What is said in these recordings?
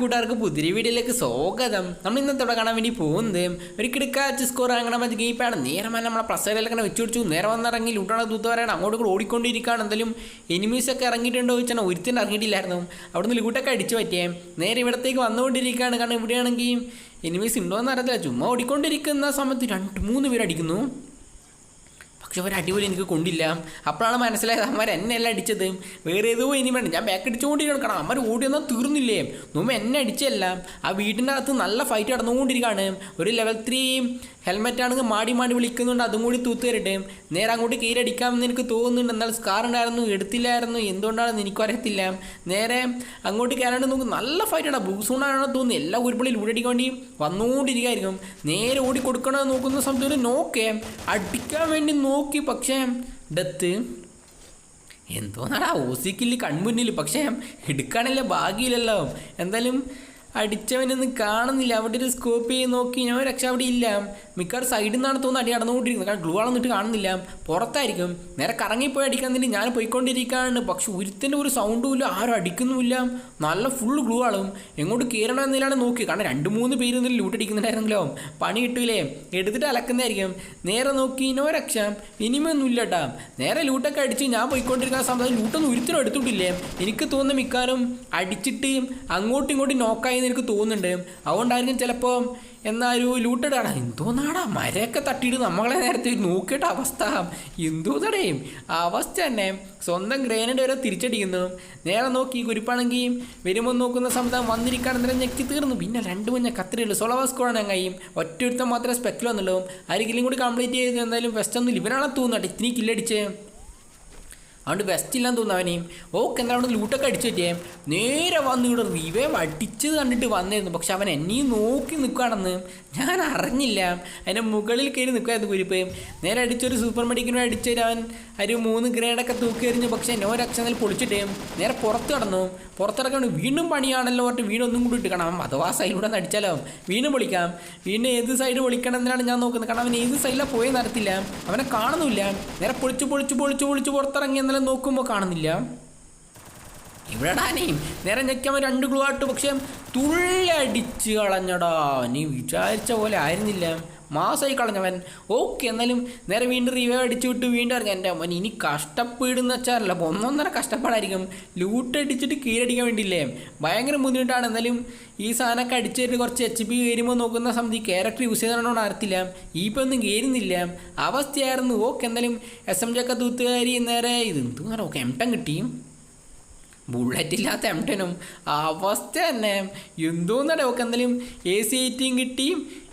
കൂട്ടുകാർക്ക് പുതിരി വീഡിയോയിലേക്ക് സ്വാഗതം. നമ്മൾ ഇന്നത്തെ ഇവിടെ കാണാൻ വേണ്ടി പോകുന്നത് ഒരു കിടക്കാച്ച് സ്കോർ അങ്ങനെ മതി ഗെയിപ്പാണ് നേരെ വന്ന് നമ്മളെ പ്രസയിലൊക്കെ വെച്ചു പിടിച്ചു. നേരെ വന്നിറങ്ങി ലൂട്ടാണ് തൂത്ത് വരാണ് അങ്ങോട്ട് കൂടെ ഓടിക്കൊണ്ടിരിക്കുകയാണ്. എന്തായാലും എനിമീസ് ഒക്കെ ഇറങ്ങിയിട്ടുണ്ടോ ചോദിച്ചാൽ ഒരുത്തിന് ഇറങ്ങിയിട്ടില്ലായിരുന്നു. അവിടുന്ന് ലൂട്ടൊക്കെ അടിച്ചു പറ്റിയേ. നേരെ ഇവിടത്തേക്ക് വന്നുകൊണ്ടിരിക്കുകയാണ്. കാരണം ഇവിടെയാണെങ്കിൽ എനിമീസ് ഉണ്ടോ എന്ന് അറിയത്തില്ല. ചുമ്മാ ഓടിക്കൊണ്ടിരിക്കുന്ന സമയത്ത് രണ്ട് മൂന്ന് പേര് അടിക്കുന്നു. പക്ഷെ ഒരു അടിപൊളി എനിക്ക് കൊണ്ടില്ല. അപ്പോഴാണ് മനസ്സിലായത് അമ്മ എന്നെ അല്ല അടിച്ചത്. വേറെ ഏതോ ഇനി വേണ്ട. ഞാൻ ബാക്ക് അടിച്ചുകൊണ്ടിരിക്കണം കിടക്കണം അമ്മ ഓടിയൊന്നും തീർന്നില്ലേ? നോമ്പ് എന്നെ അടിച്ചല്ല ആ വീടിന്റെ അകത്ത് നല്ല ഫൈറ്റ് നടന്നുകൊണ്ടിരിക്കുകയാണ്. ഒരു ലെവൽ ത്രീ ഹെൽമെറ്റ് ആണെങ്കിൽ മാടി മാടി വിളിക്കുന്നുണ്ട്. അതും കൂടി തൂത്ത് തരട്ടെ. നേരെ അങ്ങോട്ട് കീഴടിക്കാമെന്ന് എനിക്ക് തോന്നുന്നുണ്ട്. എന്നാൽ സ്കാർ ഉണ്ടായിരുന്നു എടുത്തില്ലായിരുന്നു. എന്തുകൊണ്ടാണെന്ന് എനിക്കും അറിയത്തില്ല. നേരെ അങ്ങോട്ട് കയറാണ്ട് നോക്കും നല്ല ഫൈറ്റാണ് ബ്ലൂസൂണാണോ തോന്നുന്നു. എല്ലാ ഉരുപ്പള്ളിയിൽ ഉടടിക്കാൻ വേണ്ടി വന്നുകൊണ്ടിരിക്കുകയായിരിക്കും. നേരെ ഓടി കൊടുക്കണമെന്ന് നോക്കുന്ന സമയത്ത് ഒരു നോക്കേ അടിക്കാൻ വേണ്ടി നോക്കി പക്ഷേ ഡെത്ത്. എന്തോന്നാടാ ഓസിക്കില്ല കൺമുന്നിൽ പക്ഷേ എടുക്കാനില്ല ഭാഗ്യമില്ലല്ലോ. എന്തായാലും അടിച്ചവനൊന്നും കാണുന്നില്ല. അവിടെ ഒരു സ്കോപ്പ് ചെയ്ത് നോക്കി. ഞാൻ രക്ഷ അവിടെ ഇല്ല. മിക്കവാറും സൈഡിൽ നിന്നാണ് തോന്നുന്നു അടി നടന്നുകൊണ്ടിരിക്കുന്നത്. കാരണം ഗ്ലൂ നിട്ട് കാണുന്നില്ല. പുറത്തായിരിക്കും. നേരെ കറങ്ങിപ്പോയി അടിക്കാൻ വേണ്ടി ഞാൻ പോയിക്കൊണ്ടിരിക്കുകയാണ്. പക്ഷെ ഉരുത്തിന്റെ ഒരു സൗണ്ടും ഇല്ല ആരും അടിക്കുന്നുമില്ല. നല്ല ഫുൾ ഗ്ലൂ ആളും. എങ്ങോട്ട് കയറണം എന്നതിലാണ് നോക്കി കാരണം രണ്ട് മൂന്ന് പേര് ഇതിൽ ലൂട്ട് അടിക്കുന്നുണ്ടായിരുന്നല്ലോ. പണി കിട്ടൂലേ. എടുത്തിട്ട് അലക്കുന്നതായിരിക്കും. നേരെ നോക്കി. ഇനോ രക്ഷ. ഇനിമൊന്നും ഇല്ല കേട്ടാ നേരെ ലൂട്ടൊക്കെ അടിച്ച് ഞാൻ പോയിക്കൊണ്ടിരിക്കുന്ന സമയത്ത് ലൂട്ടൊന്നും ഉരുത്തിനും എടുത്തിട്ടില്ലേ. എനിക്ക് തോന്നുന്ന മിക്കാറും അടിച്ചിട്ട് അങ്ങോട്ടും ഇങ്ങോട്ടും നോക്കായി എന്ന് എനിക്ക് തോന്നുന്നുണ്ട്. അതുകൊണ്ടായിരിക്കും ചിലപ്പോൾ എന്നാ ഒരു ലൂട്ടഡാണ് എന്തോന്നാടാ മരയൊക്കെ തട്ടിയിട്ട് നമ്മളെ നേരത്തെ നോക്കിയിട്ട് അവസ്ഥ. എന്തോ തടയും അവസ്ഥ തന്നെ. സ്വന്തം ഗ്രേനഡ് വരെ തിരിച്ചടിക്കുന്നു. നേരെ നോക്കി കുരിപ്പാണെങ്കിൽ വരുമ്പോൾ നോക്കുന്ന സമയത്ത് വന്നിരിക്കാൻ നേരം ഞെക്കി തീർന്നു. പിന്നെ രണ്ട് മുന്നേ കത്തിരിയുള്ളൂ സ്കോഡാണ് ഞങ്ങയും ഒറ്റ ഒരുത്തം മാത്രമേ സ്പെക്കിൽ വന്നുള്ളൂ ആരെങ്കിലും കൂടി കംപ്ലീറ്റ് ചെയ്ത് എന്തായാലും വെസ്റ്റ് ഒന്നും ഇവനാണ് തോന്നുന്നു. ഇത്തിരി കില്ലടിച്ച് അതുകൊണ്ട് വെസ്റ്റ് ഇല്ലാന്ന് തോന്നുന്നു അവനെയും ഓക്കെ എന്താണ് ലൂട്ടൊക്കെ അടിച്ചു പറ്റിയേ? നേരെ വന്ന് ഇവിടെ റിവേവ് അടിച്ചത് കണ്ടിട്ട് വന്നിരുന്നു. പക്ഷെ അവൻ എന്നെയും നോക്കി നിൽക്കുകയാണെന്ന് ഞാൻ അറിഞ്ഞില്ല. അതിന്റെ മുകളിൽ കയറി നിൽക്കുമായിരുന്നു കുരിപ്പ്. നേരെ അടിച്ചൊരു സൂപ്പർ മെഡിക്കിനും അടിച്ചൊരു അവൻ ഒരു മൂന്ന് ഗ്രേഡൊക്കെ തൂക്കി എറിഞ്ഞു. പക്ഷേ എന്നെ ഒരക്ഷനിൽ പൊളിച്ചിട്ടേ നേരെ പുറത്ത് കടന്നു. പുറത്തിറക്കാൻ വീണ്ടും പണിയാണല്ലോ പറഞ്ഞിട്ട് വീണ്ടും ഒന്നും കൂടി ഇട്ട് കാണാം. അഥവാ സൈഡിലൂടെ അടിച്ചാലോ വീണ്ടും പൊളിക്കാം. വീണ്ടും ഏത് സൈഡ് പൊളിക്കണം എന്നാണ് ഞാൻ നോക്കുന്നത്. കാരണം അവൻ ഏത് സൈഡിലാണ് പോയി നടത്തില്ല അവനെ കാണുന്നില്ല നേരെ പൊളിച്ച് പൊളിച്ച് പൊളിച്ച് പൊളിച്ച് പുറത്തിറങ്ങി എന്നാലും നോക്കുമ്പോൾ കാണുന്നില്ല. ഇവിടെ നേരെ ഞെക്കാൻ രണ്ട് ഗ്ലൂ ആട്ടു പക്ഷേ തുള്ളി അടിച്ച് കളഞ്ഞടാ. നീ വിചാരിച്ച പോലെ ആയിരുന്നില്ല. മാസമായി കളഞ്ഞവൻ. ഓക്കെ എന്നാലും നേരെ വീണ്ടും റിവൈവ് അടിച്ചു വിട്ട് വീണ്ടും ഇറങ്ങി. എന്റെ അമ്മ ഇനി കഷ്ടപ്പെടുന്ന വെച്ചാലല്ല അപ്പോൾ ഒന്നൊന്നര കഷ്ടപ്പാടായിരിക്കും. ലൂട്ട് അടിച്ചിട്ട് കീഴടിക്കാൻ വേണ്ടിയില്ലേ? ഭയങ്കര ബുദ്ധിമുട്ടാണ്. എന്നാലും ഈ സാധനമൊക്കെ അടിച്ചിട്ട് കുറച്ച് എച്ച് പി കയറുമ്പോൾ നോക്കുന്ന സമയത്ത് ക്യാരക്ടർ യൂസ് ചെയ്തതുകൊണ്ടാണ് അറിയത്തില്ല ഈ ഇപ്പം ഒന്നും കയറുന്നില്ല. അവസ്ഥയായിരുന്നു. ഓക്കെ എന്തായാലും എസ് എം ജി ഒക്കെ തൂത്തുകാരി നേരെ ഇത് എന്തും ഓക്കെ എം ടം കിട്ടി. ബുള്ളറ്റ് ഇല്ലാത്ത എം ടെനും അവസ്ഥ തന്നെ. എന്തോന്നടേ ഒക്കെ എന്തെങ്കിലും എ സി എയ്റ്റിയും കിട്ടി.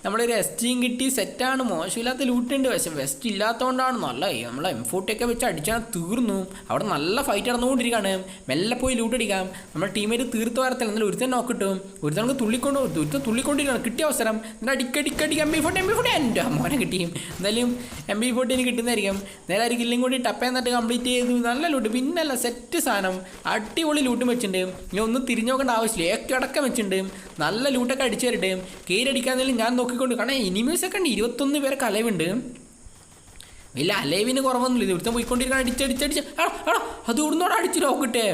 നമ്മളൊരു എസ് ടിയും കിട്ടി സെറ്റാണ് മോശമില്ലാത്ത ലൂട്ടുണ്ട് പക്ഷെ വെസ്റ്റ് ഇല്ലാത്തതുകൊണ്ടാണ് നല്ല നമ്മൾ എം ഫോർട്ടിയൊക്കെ വെച്ച് അടിച്ചാൽ തീർന്നു. അവിടെ നല്ല ഫൈറ്റ് നടന്നുകൊണ്ടിരിക്കുകയാണ് മെല്ലെ പോയി ലൂട്ട് അടിക്കാം. നമ്മുടെ ടീമേറ്റ് തീർത്ത് വരത്തില്ല. എന്നാലും ഒരുത്തൻ നോക്കിട്ടും ഒരുത്തൻ നമുക്ക് തുള്ളിക്കൊണ്ട് ഒരുത്തൻ തുള്ളിക്കൊണ്ടിരിക്കണം കിട്ടിയ അവസരം. എന്നിട്ട് അടിക്കടിക്കടിക്ക് M B forty M B forty എന്റെ മോനെ കിട്ടിയും എന്തായാലും എം ബി ഫോർട്ടി കിട്ടുന്നതായിരിക്കും. നേരെ ഒരു കില്ലും കൂടി ടപ്പ് എന്നിട്ട് കംപ്ലീറ്റ് ചെയ്തു. നല്ല ലൂട്ട് പിന്നല്ല സെറ്റ് സാധനം. അടിപൊളി ലൂട്ടും വെച്ചിട്ടുണ്ട്. ഇനി ഒന്നും തിരിഞ്ഞു നോക്കേണ്ട ആവശ്യമില്ല. ഏക്കടക്കം വെച്ചിട്ടുണ്ട്. നല്ല ലൂട്ടൊക്കെ അടിച്ചു തരട്ടെ. കീരടിക്കാന്നെങ്കിലും ഞാൻ നോക്കിക്കൊണ്ട് കാരണം എനിമീസൊക്കെ ഉണ്ട് ഇരുപത്തൊന്ന് പേരെ കലവുണ്ട് വലിയ അലവിന് കുറവൊന്നുമില്ല. ഇവിടുത്തെ പോയിക്കൊണ്ടിരിക്കാൻ അടിച്ചടിച്ചടിച്ച് എടാ അത് ഇവിടുന്നോടെ അടിച്ച് നോക്കട്ടെ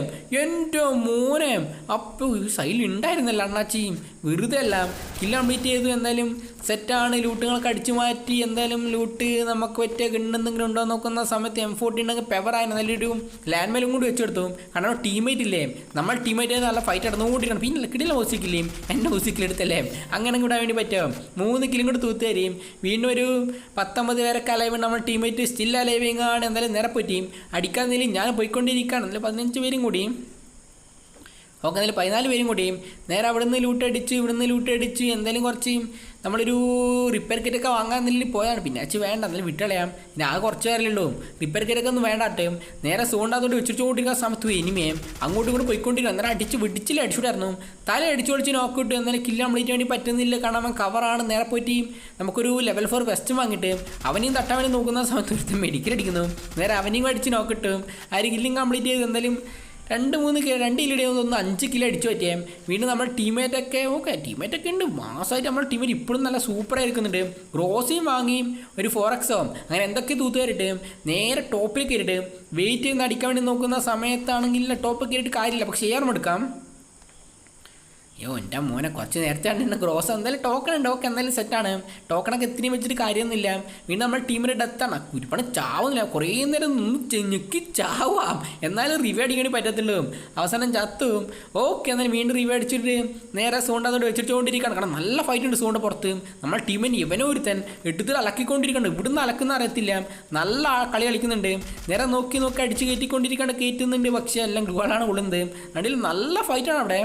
എന്റെ മോനെ. അപ്പോൾ സൈഡിൽ ഉണ്ടായിരുന്നല്ല അണ്ണാച്ചി. വെറുതെ അല്ല. കില്ല കംപ്ലീറ്റ് ചെയ്തു. എന്തായാലും സെറ്റാണ് ലൂട്ടുകളൊക്കെ അടിച്ചു മാറ്റി. എന്തായാലും ലൂട്ട് നമുക്ക് പറ്റിയ ഗണ്ണെന്തെങ്കിലും ഉണ്ടോ നോക്കുന്ന സമയത്ത് എം ഫോർട്ടി ഉണ്ടെങ്കിൽ പെവറായി നല്ലൊരു ലാൻഡ് മേലും കൂടി വെച്ചെടുത്തു. കാരണം ടീമേറ്റ് ഇല്ലേ? നമ്മൾ ടീമേറ്റ് നല്ല ഫൈറ്റ് നടന്നുകൊണ്ടിരിക്കണം. പിന്നെ കിടില ഹോസിക്കില്ലേ എന്റെ ഹോസിക്കിൽ എടുത്തല്ലേ? അങ്ങനെ കൂടാൻ വേണ്ടി പറ്റുമോ മൂന്ന് കിലും കൂടി തൂത്ത് വീണ്ടും ഒരു പത്തൊമ്പത് പേരൊക്കെ അലൈവ് നമ്മൾ ടീമേറ്റ് സ്റ്റിൽ അലൈവിങ് ആണ് എന്തായാലും നേരെ പറ്റിയും അടിക്കാൻ നിലയിൽ ഞാൻ പോയിക്കൊണ്ടിരിക്കുകയാണ്. എന്നാലും പതിനഞ്ച് പേരും കൂടി. ഓക്കെ അതിൽ പതിനാല് പേരും കൂടിയും നേരെ അവിടെ നിന്ന് ലൂട്ട് അടിച്ച് ഇവിടെ നിന്ന് ലൂട്ട് അടിച്ച് എന്തായാലും കുറച്ച് നമ്മളൊരു റിപ്പയർ കിറ്റൊക്കെ വാങ്ങാൻ എന്തെങ്കിലും പോയാണ്. പിന്നെ അച്ഛൻ വേണ്ട എന്നാലും വിട്ടളയാം. പിന്നെ ആ കുറച്ച് ഉള്ളൂ. റിപ്പയർ കിറ്റൊക്കെ ഒന്നും വേണ്ടാട്ടെ. നേരെ സോണ്ടാത്തോട്ട് വെച്ചിട്ടുകൊണ്ടിരിക്കുന്ന സമയത്ത് ഇനിമേ അങ്ങോട്ടും ഇങ്ങോട്ട് പോയിക്കൊണ്ടിരിക്കും. അന്നേരം അടിച്ച് വിടിച്ചില്ല അടിച്ചുവിടായിരുന്നു. തല അടിച്ചു പൊളിച്ച് നോക്കിയിട്ട് എന്നാലും കില്ല കംപ്ലീറ്റ് വേണ്ടി പറ്റുന്നില്ല. കാരണം അവൻ കവറാണ് നേരെ പോയിട്ട് നമുക്കൊരു ലെവൽ ഫോർ വെസ്റ്റ് വാങ്ങിയിട്ട് അവനെയും തട്ടാൻ വേണ്ടി നോക്കുന്ന സമയത്ത് ഒരുത്തൻ മെഡിക്കൽ അടിക്കുന്നു. നേരെ അവനെയും അടിച്ച് നോക്കിയിട്ട് ആ ഒരു കില്ലിങ് കംപ്ലീറ്റ് ചെയ്ത് എന്തായാലും രണ്ട് മൂന്ന് കിലോ രണ്ട് കിലോ ഒന്ന് അഞ്ച് കിലോ അടിച്ചു പറ്റിയാൽ വീണ്ടും നമ്മുടെ ടീമേറ്റൊക്കെ ഓക്കെ ടീമേറ്റൊക്കെ ഉണ്ട്. മാസമായിട്ട് നമ്മുടെ ടീമേറ്റ് ഇപ്പോഴും നല്ല സൂപ്പറായി ഇരിക്കുന്നുണ്ട് റോസിയും വാങ്ങി ഒരു ഫോർ എക്സോ അങ്ങനെ എന്തൊക്കെ തൂത്ത് കയറിയിട്ട് നേരെ ടോപ്പിൽ കയറിയിട്ട് വെയിറ്റ് ചെയ്യുന്ന അടിക്കാൻ വേണ്ടി നോക്കുന്ന സമയത്താണെങ്കിൽ ടോപ്പ് കയറിയിട്ട് കാര്യമില്ല. പക്ഷേ ഏറും എടുക്കാം. അയ്യോ എന്റെ മോനെ കുറച്ച് നേരത്തെ കണ്ടിട്ട് ഗ്രോസ് എന്തായാലും ടോക്കൺ ഉണ്ട്. ഓക്കെ എന്തായാലും സെറ്റാണ് ടോക്കണൊക്കെ എത്രയും വെച്ചിട്ട് കാര്യമൊന്നുമില്ല. വീണ്ടും നമ്മുടെ ടീമിന്റെ ഡെത്താണ് കുരുപ്പണം ചാവുന്നില്ല. കുറേ നേരം ഞെക്കി ചാവാം. എന്നാലും റിവ്യൂ അടിക്കാൻ പറ്റത്തുള്ളൂ. അവസാനം ചത്തും. ഓക്കെ എന്നാലും വീണ്ടും റിവ്യൂ അടിച്ചിട്ട് നേരെ സോണ്ട് വെച്ചിട്ട് വെച്ചിട്ടുകൊണ്ടിരിക്കുകയാണ് കാരണം നല്ല ഫൈറ്റ് ഉണ്ട് സൂണ്ട പുറത്ത്. നമ്മുടെ ടീമിന് ഇവനോ ഒരുത്തൻ എടുത്തിട്ട് അലക്കിക്കൊണ്ടിരിക്കുന്നുണ്ട്. ഇവിടുന്ന് അലക്കുന്ന അറിയത്തില്ല. നല്ല കളി കളിക്കുന്നുണ്ട്. നേരെ നോക്കി നോക്കി അടിച്ച് കയറ്റിക്കൊണ്ടിരിക്കാണ്ട് കയറ്റുന്നുണ്ട്. പക്ഷേ എല്ലാം ഗുളാണ് കൊള്ളുന്നത് അതിൽ നല്ല ഫൈറ്റാണ് അവിടെ.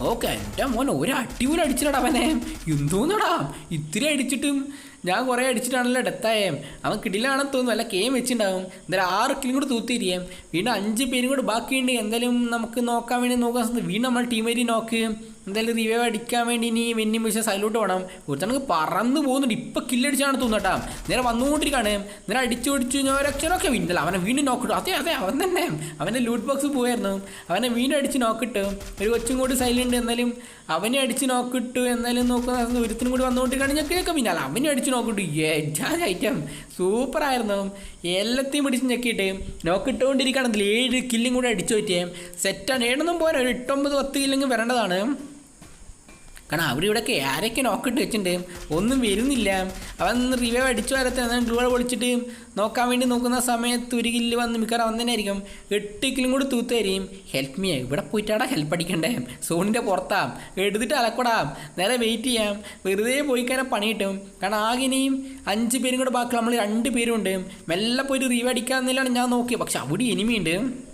ഓക്കെ എന്റെ മോൻ ഒരു അടിപൊളി അടിച്ചിട്ടാ അവനെ. എന്തോന്നടാ? ഇത്തിരി അടിച്ചിട്ടും. ഞാൻ കുറേ അടിച്ചിട്ടാണല്ലോ ഡെത്തായേം. അവൻ കിടിലാണെന്ന് തോന്നുന്നു അല്ല കേം വെച്ചിട്ടുണ്ടാവും എന്തായാലും ആറ് കിലും കൂടെ തൂത്തിരിയേം. വീണ്ടും അഞ്ച് പേരും കൂടെ ബാക്കിയുണ്ട്. എന്തായാലും നമുക്ക് നോക്കാൻ വേണ്ടി നോക്കാൻ. വീണ്ടും നമ്മൾ ടീമേരി നോക്ക്. എന്തായാലും റിവൈവ് അടിക്കാൻ വേണ്ടി ഇനി വെന്നി മിഷൻ സൈലോട്ട് വേണം ഒരുത്തണക്ക് പറന്ന് പോകുന്നുണ്ട്. ഇപ്പം കില്ലടിച്ചാണ് തോന്നട്ടാ നേരെ വന്നുകൊണ്ടിരിക്കുകയാണ് നേരെ അടിച്ചു ഓടിച്ചു ഞാൻ ഒരക്ഷരമൊക്കെ വീണ്ടല്ല അവനെ വീണ്ടും നോക്കിട്ടു അതെ അതെ അവൻ തന്നെ. അവന്റെ ലൂട്ട് ബോക്സ് പോയായിരുന്നു. അവനെ വീണ്ടും അടിച്ച് നോക്കിട്ട് ഒരു കൊച്ചും കൂടി സൈലുണ്ട് എന്നാലും അവനെ അടിച്ച് നോക്കിട്ടു എന്നാലും നോക്കുന്ന ഒരുത്തിനും കൂടി വന്നുകൊണ്ടിരിക്കുകയാണ് ഞാൻ കേൾക്കാം പിന്നെ അവനെ അടിച്ച് നോക്കിട്ടു ഏജാൻ ഐറ്റം സൂപ്പറായിരുന്നു. എല്ലാത്തെയും പിടിച്ച് ഞെക്കിയിട്ട് നോക്കിട്ടുകൊണ്ടിരിക്കുകയാണെങ്കിൽ ഏഴ് കില്ലും കൂടെ അടിച്ചു പറ്റിയേ. സെറ്റാണ് ഏഴൊന്നും പോരാ. ഒരു എട്ടൊമ്പത് പത്ത് കില്ലെങ്കിൽ വരേണ്ടതാണ്. കാരണം അവിടെ ആരൊക്കെ നോക്കിട്ട് വെച്ചിട്ടുണ്ട്? ഒന്നും വരുന്നില്ല. അവൻ റിവൈവ് അടിച്ചു വരത്തെ ഡ്രൂളെ പൊളിച്ചിട്ട് നോക്കാൻ വേണ്ടി നോക്കുന്ന സമയത്ത് ഒരു കില്ല് വന്ന് മിക്കവാറും അവൻ തന്നെ ആയിരിക്കും എട്ട് കില്ലും കൂടി തൂത്തരിയും ഹെൽപ്പ് മീ ഇവിടെ പോയിട്ടാടാ ഹെൽപ്പ് അടിക്കണ്ടേ? സോണിന്റെ പുറത്താം. എടുത്തിട്ട് അലക്കടാം. നേരെ വെയിറ്റ് ചെയ്യാം. വെറുതെ പോയി കഴിഞ്ഞാൽ പണി കിട്ടും. കാരണം ആകെ ഇനിയും അഞ്ച് പേരും കൂടെ ബാക്കി നമ്മൾ രണ്ട് പേരും ഉണ്ട്. മെല്ലെ പോയിട്ട് റീവ് അടിക്കാമെന്നില്ലാണ് ഞാൻ നോക്കിയത് പക്ഷെ അവിടെ എനിമിയുണ്ട്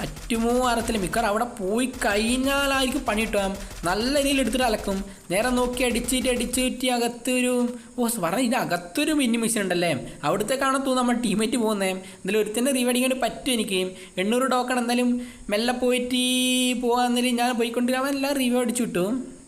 പറ്റുമോ അറിയത്തില്ല. മിക്കവാറും അവിടെ പോയി കഴിഞ്ഞാലായിരിക്കും പണി കിട്ടുക. നല്ല രീതിയിൽ എടുത്തിട്ട് അലക്കും. നേരെ നോക്കി അടിച്ചിട്ട് അടിച്ചിട്ട് അകത്തൊരു ഓ പറഞ്ഞ ഇതിന്റെ അകത്തൊരു മിന്നി മിഷൻ ഉണ്ടല്ലേ? അവിടുത്തേക്കാണ് തോന്നുന്നു നമ്മൾ ടീമേറ്റ് പോകുന്നത് എന്തായാലും ഒരുത്തന്നെ റീവടിക്കാൻ പറ്റും എനിക്ക്. എണ്ണൂറ് ടോക്കൺ എന്തായാലും മെല്ലെ പോയിട്ട് പോകാമെന്നാലും ഞാൻ പോയിക്കൊണ്ടിരിക്കാൻ എല്ലാം റീവ് അടിച്ചു കിട്ടും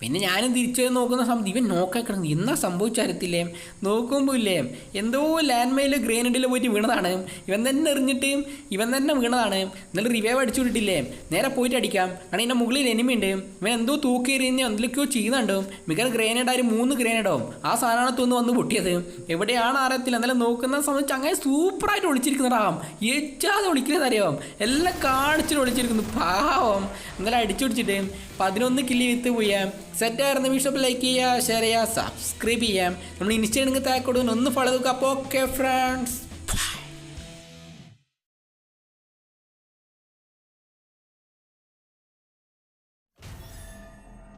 പിന്നെ ഞാനും തിരിച്ചു നോക്കുന്ന സമയത്ത് ഇവൻ നോക്കാൻ കിടന്നു. എന്നാ സംഭവിച്ചറിയത്തില്ലേ നോക്കുമ്പോൾ ഇല്ലേ എന്തോ ലാൻഡ് മൈൽ ഗ്രേനഡിൽ പോയിട്ട് വീണതാണ്. ഇവൻ തന്നെ എറിഞ്ഞിട്ട് ഇവൻ തന്നെ വീണതാണ്. എന്നിട്ട് റിവൈവ് അടിച്ചു വിട്ടിട്ടില്ലേ? നേരെ പോയിട്ട് അടിക്കാം. കാരണം ഇതിന്റെ മുകളിൽ എനിമി ഉണ്ട്. ഇവൻ എന്തോ തൂക്കി എറിയുന്ന എന്തൊക്കെയോ ചെയ്യുന്നുണ്ട്. മിക്കവാറും ഗ്രേനേഡ് ആരും മൂന്ന് ഗ്രേനേഡോ ആ സാധനമാണ് തോന്നുന്നു വന്ന് പൊട്ടിയത്. എവിടെയാണ് അറിയത്തില്ല. എന്നാലും നോക്കുന്ന സമയത്ത് അങ്ങനെ സൂപ്പറായിട്ട് ഒളിച്ചിരിക്കുന്നതാകാം ഏറ്റാതെ ഒളിക്കുന്നത് എല്ലാം കാണിച്ചിട്ട് ഒളിച്ചിരിക്കുന്നു. പാവം. എന്നാലും അടിച്ചു പിടിച്ചിട്ട് പതിനൊന്ന് കില്ലി വിത്ത് പോയാം സെറ്റായിരുന്ന വിഷപ്പ് ലൈക്ക് ചെയ്യുക ഷെയർ ചെയ്യുക സബ്സ്ക്രൈബ് ചെയ്യാം നമ്മൾ ഇൻസ്റ്റാണെങ്കിൽ താഴെ കൊടുക്കുന്നു ഒന്ന് ഫോളോ നോക്കുക. അപ്പോൾ ഓക്കെ ഫ്രണ്ട്സ്